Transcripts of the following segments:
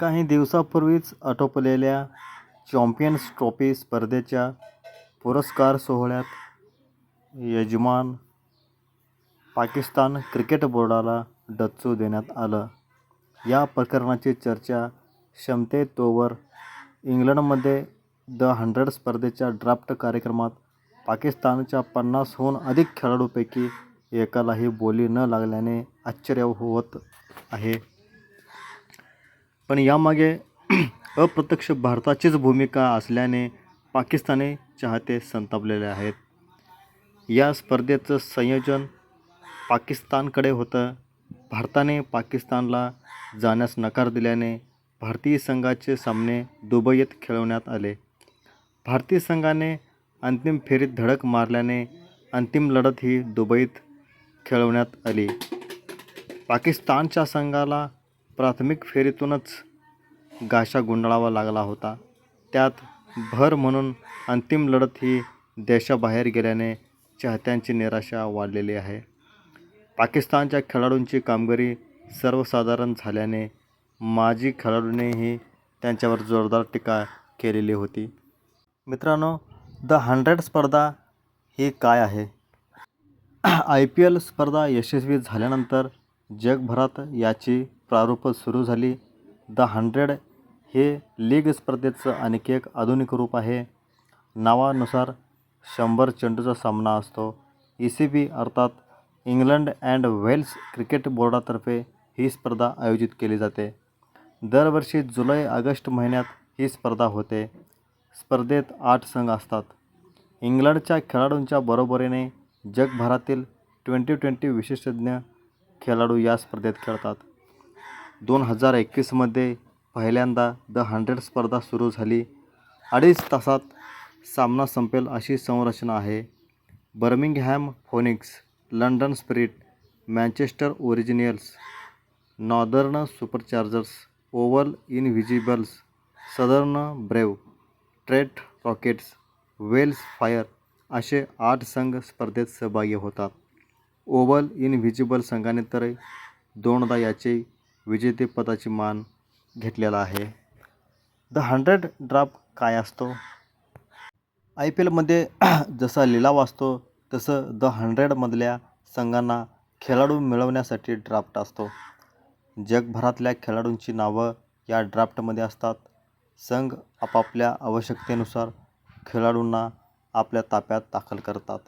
काही दिवसापूर्वीच आटोपलेल्या चॉम्पियन्स ट्रॉफी स्पर्धेच्या पुरस्कार सोहळ्यात यजमान पाकिस्तान क्रिकेट बोर्डाला डच्चू देण्यात आलं. या प्रकरणाची चर्चा शमतेतोवर इंग्लंडमध्ये द हंड्रेड स्पर्धेच्या ड्राफ्ट कार्यक्रमात पाकिस्तानच्या पन्नासहून अधिक खेळाडूपैकी एकालाही बोली न लागल्याने आश्चर्य होत आहे. पण यामागे अप्रत्यक्ष भारताचीच भूमिका असल्याने पाकिस्तानी चाहते संतापलेले आहेत. या स्पर्धेचं संयोजन पाकिस्तानकडे होतं. भारताने पाकिस्तानला जाण्यास नकार दिल्याने भारतीय संघाचे सामने दुबईत खेळवण्यात आले. भारतीय संघाने अंतिम फेरीत धडक मारल्याने अंतिम लढत ही दुबईत खेळवण्यात आली. पाकिस्तानच्या संघाला प्राथमिक फेरीतूनच गाशा गुंडाळावा लागला होता. त्यात भर म्हणून अंतिम लढत ही देशाबाहेर गेल्याने चाहत्यांची निराशा वाढलेली आहे. पाकिस्तानच्या खेळाडूंची कामगिरी सर्वसाधारण झाल्याने माजी खेळाडूंनीही त्यांच्यावर जोरदार टीका केलेली होती. मित्रांनो, द हंड्रेड स्पर्धा ही काय आहे? आय पी एल स्पर्धा यशस्वी झाल्यानंतर जगभरात याची प्रारूप सुरू झाली. द हंड्रेड हे लीग स्पर्धेचं आणखी एक आधुनिक रूप आहे. नावानुसार शंभर चेंडूचा सामना असतो. ई सी बी अर्थात इंग्लंड अँड वेल्स क्रिकेट बोर्डातर्फे ही स्पर्धा आयोजित केली जाते. दरवर्षी जुलै-ऑगस्ट महिन्यात ही स्पर्धा होते. स्पर्धेत आठ संघ असतात. इंग्लंडच्या खेळाडूंच्या बरोबरीने जगभरातील ट्वेंटी-ट्वेंटी विशेषज्ञ खेळाडू या स्पर्धेत खेळतात. दोन हजार एकवीसमध्ये पहिल्यांदा द हंड्रेड स्पर्धा सुरू झाली. अडीच तासात सामना संपेल अशी संरचना आहे. Birmingham Phoenix, London Spirit, Manchester Originals, Northern Superchargers, Oval Invincibles, Southern Brave, Trent Rockets, Welsh Fire असे आठ संघ स्पर्धेत सहभागी होतात. ओव्हल इनव्हिजिबल संघाने तर दोनदा याचे विजेतेपदाची मान घेतलेला आहे. द हंड्रेड ड्राफ्ट काय असतो? आय पी एलमध्ये जसा लिलाव असतो तसं द हंड्रेडमधल्या संघांना खेळाडू मिळवण्यासाठी ड्राफ्ट असतो. जगभरातल्या खेळाडूंची नावं या ड्राफ्टमध्ये असतात. संघ आपापल्या आवश्यकतेनुसार खेळाडूंना आपल्या ताफ्यात दाखल करतात.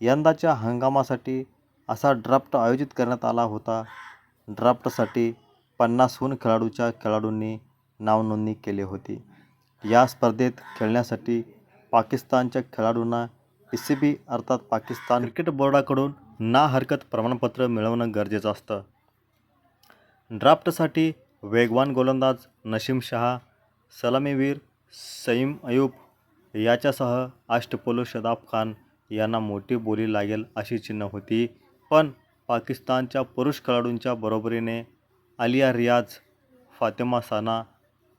यंदाच्या हंगामासाठी असा ड्राफ्ट आयोजित करण्यात आला होता. ड्राफ्टसाठी पन्नासहून खेळाडूच्या खेळाडूंनी नावनोंदणी केली होती. या स्पर्धेत खेळण्यासाठी पाकिस्तानच्या खेळाडूंना इ सी बी अर्थात पाकिस्तान क्रिकेट बोर्डाकडून ना हरकत प्रमाणपत्र मिळवणं गरजेचं असतं. ड्राफ्टसाठी वेगवान गोलंदाज नशीम शहा सलामीवीर सईम अयूब याच्यासह अष्टपैलू शदाब खान यांना मोठी बोली लागेल अशी चिन्ह होती. पण पाकिस्तानच्या पुरुष खेळाडूंच्या बरोबरीने आलिया रियाझ, फातेमा साना,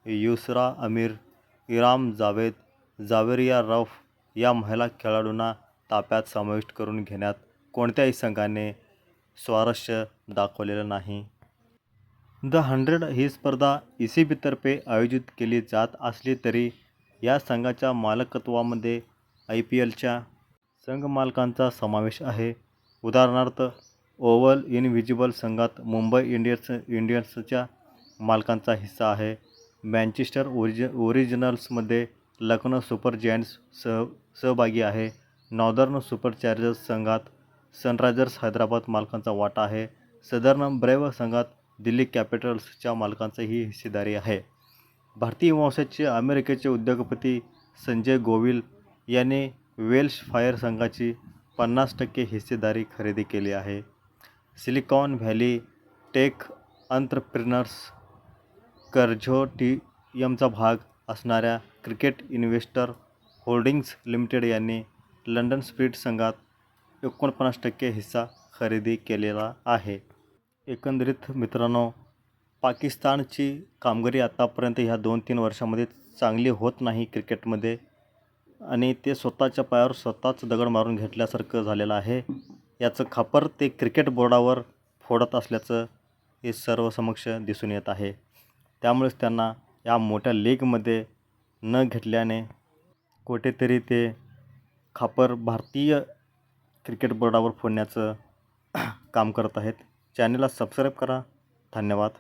युसरा अमीर, इराम जावेद, जावेरिया रौफ या महिला खेळाडूंना ताफ्यात समाविष्ट करून घेण्यात कोणत्याही संघाने स्वारस्य दाखवलेलं नाही. द हंड्रेड ही स्पर्धा ई सी बीतर्फे आयोजित केली जात असली तरी या संघाच्या मालकत्वामध्ये आय पी एलच्या संघ मालकांचा समावेश आहे. उदाहरणार्थ ओव्हल इनव्हिजिबल संघात मुंबई इंडियन्स इंडियन्सच्या मालकांचा हिस्सा आहे. मँचेस्टर ओरिजिनल्समध्ये लखनौ सुपर जायंट्स सहभागी आहे. नॉर्दर्न सुपरचार्जर्स संघात सनरायझर्स हैदराबाद मालकांचा वाटा आहे. सदर्न ब्रेव संघात दिल्ली कॅपिटल्सच्या मालकांची हिस्सेदारी आहे. भारतीय वंशाचे अमेरिकेचे उद्योगपती संजय गोविल यांनी वेल्श फायर संघाची पन्नास टक्के हिस्सेदारी खरेदी केली आहे. सिलिकॉन व्हॅली टेक अंत्रप्रिनर्स कन्झोर्टियमचा भाग असणाऱ्या क्रिकेट इन्व्हेस्टर होल्डिंग्ज लिमिटेड यांनी लंडन स्प्रिट संघात एकोणपन्नास टक्के हिस्सा खरेदी केलेला आहे. एकंदरीत मित्रांनो, पाकिस्तानची कामगिरी आतापर्यंत ह्या दोन-तीन वर्षामध्ये चांगली होत नाही क्रिकेटमध्ये आणि ते स्वतःच्या पायावर स्वतःच दगड मारून घेतल्यासारखं झालेलं आहे. याचं खापर ते क्रिकेट बोर्डावर फोडत असल्याचं हे सर्वसमक्ष दिसून येत आहे. त्यामुळेच त्यांना या मोठ्या लीगमध्ये न घेतल्याने कुठेतरी ते खापर भारतीय क्रिकेट बोर्डावर फोडण्याचं काम करत आहेत. चॅनलला सबस्क्राईब करा. धन्यवाद.